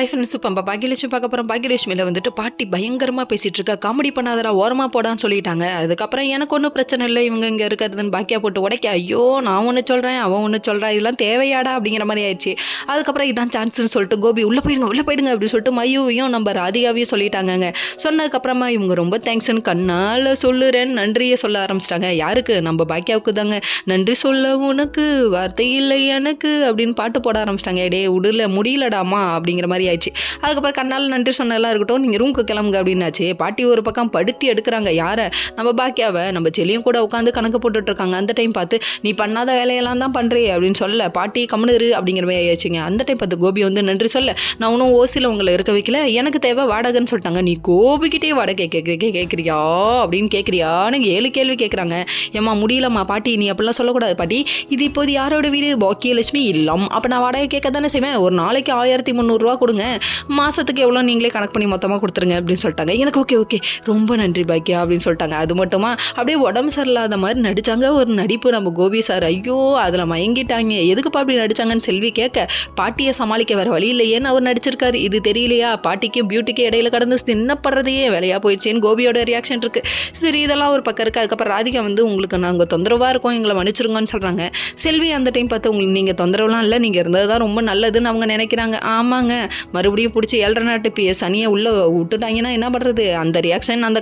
Hi friends இப்போ பாக்கியலட்சுமி பார்க்க போகிறோம் பாக்கியலட்சுமியில் வந்துட்டு பாட்டி பயங்கரமாக பேசிகிட்டு இருக்கா காமெடி பண்ணாதரா ஓரமாக போடான்னு சொல்லிட்டாங்க. அதுக்கப்புறம் எனக்கு ஒன்றும் பிரச்சனை இல்லை. இவங்க இங்கே இருக்கிறதுன்னு பாக்கியா போட்டு உடைக்க. ஐயோ நான் ஒன்று சொல்கிறேன் அவன் ஒன்று சொல்கிறான் இதெல்லாம் தேவையாடா அப்படிங்கிற மாதிரி ஆயிடுச்சு. அதுக்கப்புறம் இதான் சான்ஸ்னு சொல்லிட்டு கோபி உள்ளே போயிடுங்க உள்ளே போயிடுங்க அப்படின்னு சொல்லிட்டு மையுவையும் நம்ம ராதிகாவையும் சொல்லிட்டாங்கங்க. சொன்னதுக்கப்புறமா இவங்க ரொம்ப தேங்க்ஸ்ன்னு கண்ணால் சொல்லுறேன் நன்றியை சொல்ல ஆரம்பிச்சிட்டாங்க. யாருக்கு? நம்ம பாக்கியாவுக்கு தாங்க நன்றி சொல்ல உனக்கு வார்த்தை இல்லை எனக்கு அப்படின்னு பாட்டு போட ஆரம்பிச்சிட்டாங்க. டே உடல முடியலடாமா அப்படிங்கிற மாதிரி ஆயிடுச்சு. அதுக்கப்புறம் கண்ணால் நன்றி சொன்னதெல்லாம் இருக்கட்டும் நீங்கள் ரூமுக்கு கிளம்புங்க அப்படின்னாச்சு. பாட்டி ஒரு பக்கம் படுத்தி எடுக்கிறாங்க. யாரை? நம்ம பாக்கியாவை. நம்ம செல்லியும் கூட உட்காந்து கணக்கு போட்டுட்ருக்காங்க. அந்த டைம் பார்த்து நீ பண்ணாத வேலையெல்லாம் தான் பண்ணுறே அப்படின்னு சொல்ல பாட்டி கம்முனு அப்படிங்கிற மாதிரி ஆயிடுச்சுங்க. அந்த டைம் பார்த்து கோபி வந்து நன்றி சொல்ல நான் ஒன்றும் ஓசியில் உங்களை இருக்க வைக்கல. எனக்கு தேவை வாடகைன்னு சொல்லிட்டாங்க. நீ கோபிக்கிட்டே வாடகை கேட்க கேட்குறியா? அப்படின்னு கேட்குறியான்னு ஏழு கேள்வி கேட்குறாங்க. ஏம்மா முடியலம்மா. பாட்டி நீ அப்படிலாம் சொல்லக்கூடாது. பாட்டி இது இப்போது யாரோட வீடு? பாக்கியலட்சுமி இல்லம். அப்போ நான் வாடகை கேட்க தானே செய்வேன். ஒரு நாளைக்கு ஆயிரத்தி முந்நூறுரூவா கொடுங்க. மாதத்துக்கு எவ்வளோ நீங்களே கணக்கு பண்ணி மொத்தமாக கொடுத்துருங்க அப்படின்னு சொல்லிட்டாங்க. எனக்கு ஓகே ஓகே ரொம்ப நன்றி பாக்கியா அப்படின்னு சொல்லிட்டாங்க. அது மட்டுமா? அப்படியே உடம்பு சரியில்லாத மாதிரி நடித்தாங்க ஒரு நடிப்பு நம்ம கோபி சார் ஐயோ அதில் மயங்கிட்டாங்க. எதுக்குப்பா அப்படி நடிச்சாங்கன்னு செல்வி கேட்க பாட்டியை சமாளிக்க வேறு வழி இல்லையேன்னு அவர் நடிச்சிருக்காரு. இது தெரியலையா? பாட்டிக்கும் பியூட்டிக்கும் இடையில கடந்து சின்னப்படுறதையே வேலையாக போயிடுச்சேன்னு கோபியோட ரியாக்ஷன் இருக்கு. சரி இதெல்லாம் ஒரு பக்கம் இருக்குது அதுக்கப்புறம் ராதிகா வந்து உங்களுக்கு நாங்கள் தொந்தரவாக இருக்கோம். எங்களை மன்னிச்சிருங்கன்னு சொல்கிறாங்க செல்வி அந்த டைம் பார்த்து உங்களுக்கு நீங்கள் தொந்தரவுலாம் இல்லை. நீங்கள் இருந்தது தான் ரொம்ப நல்லதுன்னு அவங்க நினைக்கிறாங்க. ஆமாங்க. மறுபடியும் பிடிச்சி ஏழரை நாட்டு பி சனியை உள்ளே விட்டுட்டாங்கன்னா என்ன பண்ணுறது அந்த ரியாக்ஷன் அந்த